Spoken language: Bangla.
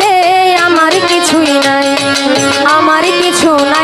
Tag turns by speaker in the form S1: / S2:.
S1: রে আমার কিছুই নাই আমার কিছু নাই।